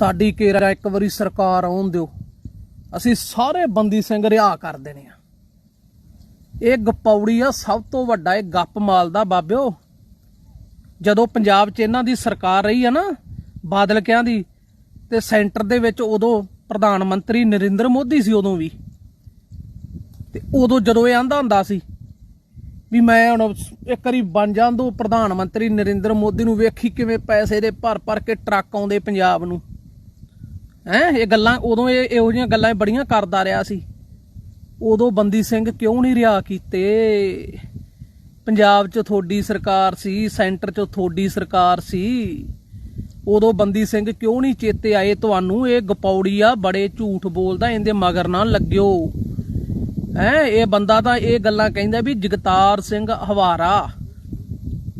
ਸਾਡੀ ਕੇਰਾ ਇੱਕ ਵਾਰੀ ਸਰਕਾਰ ਆਉਣ ਦਿਓ। ਅਸੀਂ ਸਾਰੇ ਬੰਦੀ ਸਿੰਘ ਰਿਹਾ ਕਰ ਦੇਣੇ ਆ। ਇਹ ਗਪੌੜੀ ਆ, ਸਭ ਤੋਂ ਵੱਡਾ ਇਹ ਗੱਪ ਮਾਲਦਾ ਬਾਬਿਓ। ਜਦੋਂ ਪੰਜਾਬ 'ਚ ਇਹਨਾਂ ਦੀ ਸਰਕਾਰ ਰਹੀ ਆ ਨਾ ਬਾਦਲ ਕਿਆਂ ਦੀ, ਤੇ ਸੈਂਟਰ ਦੇ ਵਿੱਚ ਉਦੋਂ ਪ੍ਰਧਾਨ ਮੰਤਰੀ ਨਰਿੰਦਰ ਮੋਦੀ ਸੀ ਉਦੋਂ ਵੀ। ਤੇ ਉਦੋਂ ਜਦੋਂ ਇਹ ਆਂਦਾ ਹੁੰਦਾ ਸੀ ਵੀ ਮੈਂ ਹੁਣ ਇੱਕ ਵਾਰੀ ਬਣ ਜਾਂਦੋ ਪ੍ਰਧਾਨ ਮੰਤਰੀ ਨਰਿੰਦਰ ਮੋਦੀ ਨੂੰ ਵੇਖੀ ਕਿਵੇਂ ਪੈਸੇ ਦੇ ਭਰ ਭਰ ਕੇ ਟਰੱਕ ਆਉਂਦੇ ਪੰਜਾਬ ਨੂੰ। ਹੈ, ਇਹ ਗੱਲਾਂ ਉਦੋਂ ਇਹ ਇਹੋ ਜਿਹੀਆਂ ਗੱਲਾਂ ਬੜੀਆਂ ਕਰਦਾ ਰਿਹਾ ਸੀ। ਉਦੋਂ ਬੰਦੀ ਸਿੰਘ ਕਿਉਂ ਨਹੀਂ ਰਿਹਾ ਕੀਤੇ? ਪੰਜਾਬ 'ਚ ਤੁਹਾਡੀ ਸਰਕਾਰ ਸੀ, ਸੈਂਟਰ 'ਚ ਤੁਹਾਡੀ ਸਰਕਾਰ ਸੀ। ਉਦੋਂ ਬੰਦੀ ਸਿੰਘ ਕਿਉਂ ਨਹੀਂ ਚੇਤੇ ਆਏ ਤੁਹਾਨੂੰ? ਇਹ ਗਪੌੜੀ ਆ ਬੜੇ ਝੂਠ ਬੋਲਦਾ, ਇਹਦੇ ਮਗਰ ਨਾ ਲੱਗਿਓ। ਹੈ, ਇਹ ਬੰਦਾ ਤਾਂ ਇਹ ਗੱਲਾਂ ਕਹਿੰਦਾ ਵੀ ਜਗਤਾਰ ਸਿੰਘ ਹਵਾਰਾ।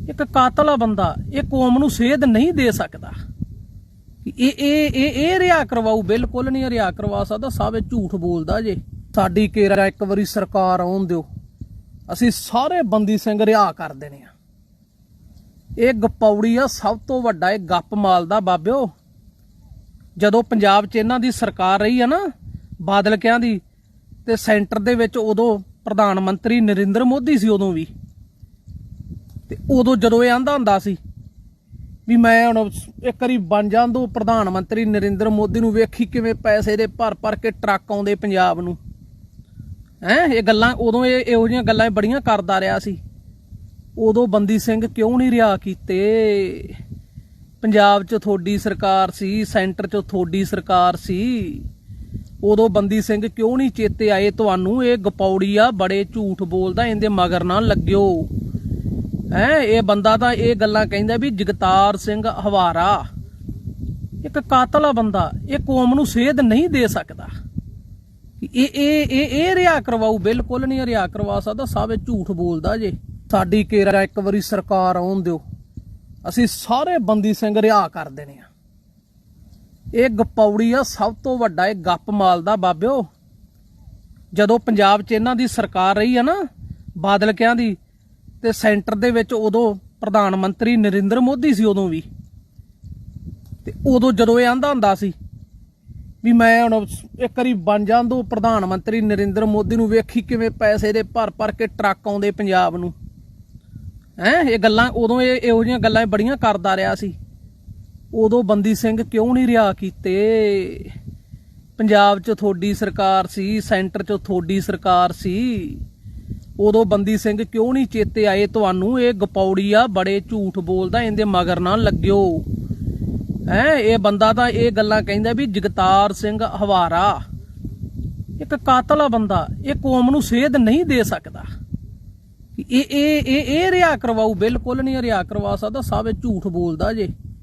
ਇੱਕ ਕਾਤਲ ਆ ਬੰਦਾ, ਇਹ ਕੌਮ ਨੂੰ ਸੇਧ ਨਹੀਂ ਦੇ ਸਕਦਾ। ਇਹ ਇਹ ਇਹ ਇਹ ਰਿਆ ਕਰਵਾਉ ਬਿਲਕੁਲ ਨਹੀਂ ਰਿਆ ਕਰਵਾ ਸਕਦਾ ਸਭ ਇਹ ਝੂਠ ਬੋਲਦਾ ਜੇ। ਸਾਡੀ ਕੇਰਾ ਇੱਕ ਵਾਰੀ ਸਰਕਾਰ ਆਉਣ ਦਿਓ। ਅਸੀਂ ਸਾਰੇ ਬੰਦੀ ਸਿੰਘ ਰਿਆ ਕਰ ਦੇਣੇ ਆ। ਇਹ ਗਪੌੜੀ ਆ, ਸਭ ਤੋਂ ਵੱਡਾ ਇਹ ਗੱਪ ਮਾਲਦਾ ਬਾਬਿਓ। ਜਦੋਂ ਪੰਜਾਬ 'ਚ ਇਹਨਾਂ ਦੀ ਸਰਕਾਰ ਰਹੀ ਆ ਨਾ ਬਾਦਲ ਕਿਆਂ ਦੀ, ਤੇ ਸੈਂਟਰ ਦੇ ਵਿੱਚ ਉਦੋਂ ਪ੍ਰਧਾਨ ਮੰਤਰੀ ਨਰਿੰਦਰ ਮੋਦੀ ਸੀ ਉਦੋਂ ਵੀ। ਤੇ ਉਦੋਂ ਜਦੋਂ ਇਹ ਆਂਦਾ ਹੁੰਦਾ ਸੀ ਵੀ ਮੈਂ ਹੁਣ ਇੱਕ ਵਾਰੀ ਬਣ ਜਾਂਦੋ ਪ੍ਰਧਾਨ ਮੰਤਰੀ ਨਰਿੰਦਰ ਮੋਦੀ ਨੂੰ ਵੇਖੀ ਕਿਵੇਂ ਪੈਸੇ ਦੇ ਭਰ ਭਰ ਕੇ ਟਰੱਕ ਆਉਂਦੇ ਪੰਜਾਬ ਨੂੰ। ਹੈ, ਇਹ ਗੱਲਾਂ ਉਦੋਂ ਇਹ ਇਹੋ ਜਿਹੀਆਂ ਗੱਲਾਂ ਬੜੀਆਂ ਕਰਦਾ ਰਿਹਾ ਸੀ। ਉਦੋਂ ਬੰਦੀ ਸਿੰਘ ਕਿਉਂ ਨਹੀਂ ਰਿਹਾ ਕੀਤੇ? ਪੰਜਾਬ 'ਚ ਤੁਹਾਡੀ ਸਰਕਾਰ ਸੀ, ਸੈਂਟਰ 'ਚ ਤੁਹਾਡੀ ਸਰਕਾਰ ਸੀ। ਉਦੋਂ ਬੰਦੀ ਸਿੰਘ ਕਿਉਂ ਨਹੀਂ ਚੇਤੇ ਆਏ? ਤੁਹਾਨੂੰ ਇਹ ਗਪੌੜੀ ਆ, ਬੜੇ ਝੂਠ ਬੋਲਦਾ, ਇਹਦੇ ਮਗਰ ਨਾ ਲੱਗਿਓ। ਹੈ, ਇਹ ਬੰਦਾ ਤਾਂ ਇਹ ਗੱਲਾਂ ਕਹਿੰਦਾ ਵੀ ਜਗਤਾਰ ਸਿੰਘ ਹਵਾਰਾ, ਇੱਕ ਕਾਤਲ ਆ ਬੰਦਾ, ਇਹ ਕੌਮ ਨੂੰ ਸੇਧ ਨਹੀਂ ਦੇ ਸਕਦਾ। ਇਹ ਇਹ ਇਹ ਇਹ ਰਿਆ ਕਰਵਾਉ ਬਿਲਕੁਲ ਨਹੀਂ ਰਿਆ ਕਰਵਾ ਸਕਦਾ, ਸਭ ਇਹ ਝੂਠ ਬੋਲਦਾ ਜੇ। ਸਾਡੀ ਕੇਰਾ ਇੱਕ ਵਾਰੀ ਸਰਕਾਰ ਆਉਣ ਦਿਓ। ਅਸੀਂ ਸਾਰੇ ਬੰਦੀ ਸਿੰਘ ਰਿਆ ਕਰ ਦੇਣੇ ਆ। ਇਹ ਗਪੌੜੀ ਆ, ਸਭ ਤੋਂ ਵੱਡਾ ਇਹ ਗੱਪ ਮਾਲਦਾ ਬਾਬਿਓ। ਜਦੋਂ ਪੰਜਾਬ 'ਚ ਇਹਨਾਂ ਦੀ ਸਰਕਾਰ ਰਹੀ ਆ ਨਾ, ਬਾਦਲ ਕਿਆਂ ਦੀ ਤੇ ਸੈਂਟਰ ਦੇ ਵਿੱਚ ਉਦੋਂ ਪ੍ਰਧਾਨ ਮੰਤਰੀ ਨਰਿੰਦਰ ਮੋਦੀ ਸੀ ਉਦੋਂ ਵੀ। ਤੇ ਉਦੋਂ ਜਦੋਂ ਇਹ ਆਂਦਾ ਹੁੰਦਾ ਸੀ ਵੀ ਮੈਂ ਹੁਣ ਇੱਕ ਵਾਰੀ ਬਣ ਜਾਂ ਦੋ ਪ੍ਰਧਾਨ ਮੰਤਰੀ ਨਰਿੰਦਰ ਮੋਦੀ ਨੂੰ ਵੇਖੀ ਕਿਵੇਂ ਪੈਸੇ ਦੇ ਭਰ ਭਰ ਕੇ ਟਰੱਕ ਆਉਂਦੇ ਪੰਜਾਬ ਨੂੰ। ਹੈ, ਇਹ ਗੱਲਾਂ ਉਦੋਂ ਇਹ ਇਹੋ ਜਿਹੀਆਂ ਗੱਲਾਂ ਬੜੀਆਂ ਕਰਦਾ ਰਿਹਾ ਸੀ। ਉਦੋਂ ਬੰਦੀ ਸਿੰਘ ਕਿਉਂ ਨਹੀਂ ਰਿਹਾ ਕੀਤੇ? ਪੰਜਾਬ 'ਚ ਤੁਹਾਡੀ ਸਰਕਾਰ ਸੀ, ਸੈਂਟਰ 'ਚ ਤੁਹਾਡੀ ਸਰਕਾਰ ਸੀ। ਉਦੋਂ ਬੰਦੀ ਸਿੰਘ ਕਿਉਂ ਨਹੀਂ ਚੇਤੇ ਆਏ? ਤੁਹਾਨੂੰ ਇਹ ਗਪੌੜੀ ਆ ਬੜੇ ਝੂਠ ਬੋਲਦਾ, ਇਹਦੇ ਮਗਰ ਨਾ ਲੱਗਿਓ। ਹੈ, ਇਹ ਬੰਦਾ ਤਾਂ ਇਹ ਗੱਲਾਂ ਕਹਿੰਦਾ ਵੀ ਜਗਤਾਰ ਸਿੰਘ ਹਵਾਰਾ। ਇੱਕ ਕਾਤਲ ਆ ਬੰਦਾ, ਇਹ ਕੌਮ ਨੂੰ ਸੇਧ ਨਹੀਂ ਦੇ ਸਕਦਾ। ਇਹ ਇਹ ਇਹ ਇਹ ਰਿਆ ਕਰਵਾਉ ਬਿਲਕੁਲ ਨਹੀਂ ਰਿਆ ਕਰਵਾ ਸਕਦਾ, ਸਭ ਝੂਠ ਬੋਲਦਾ ਜੇ।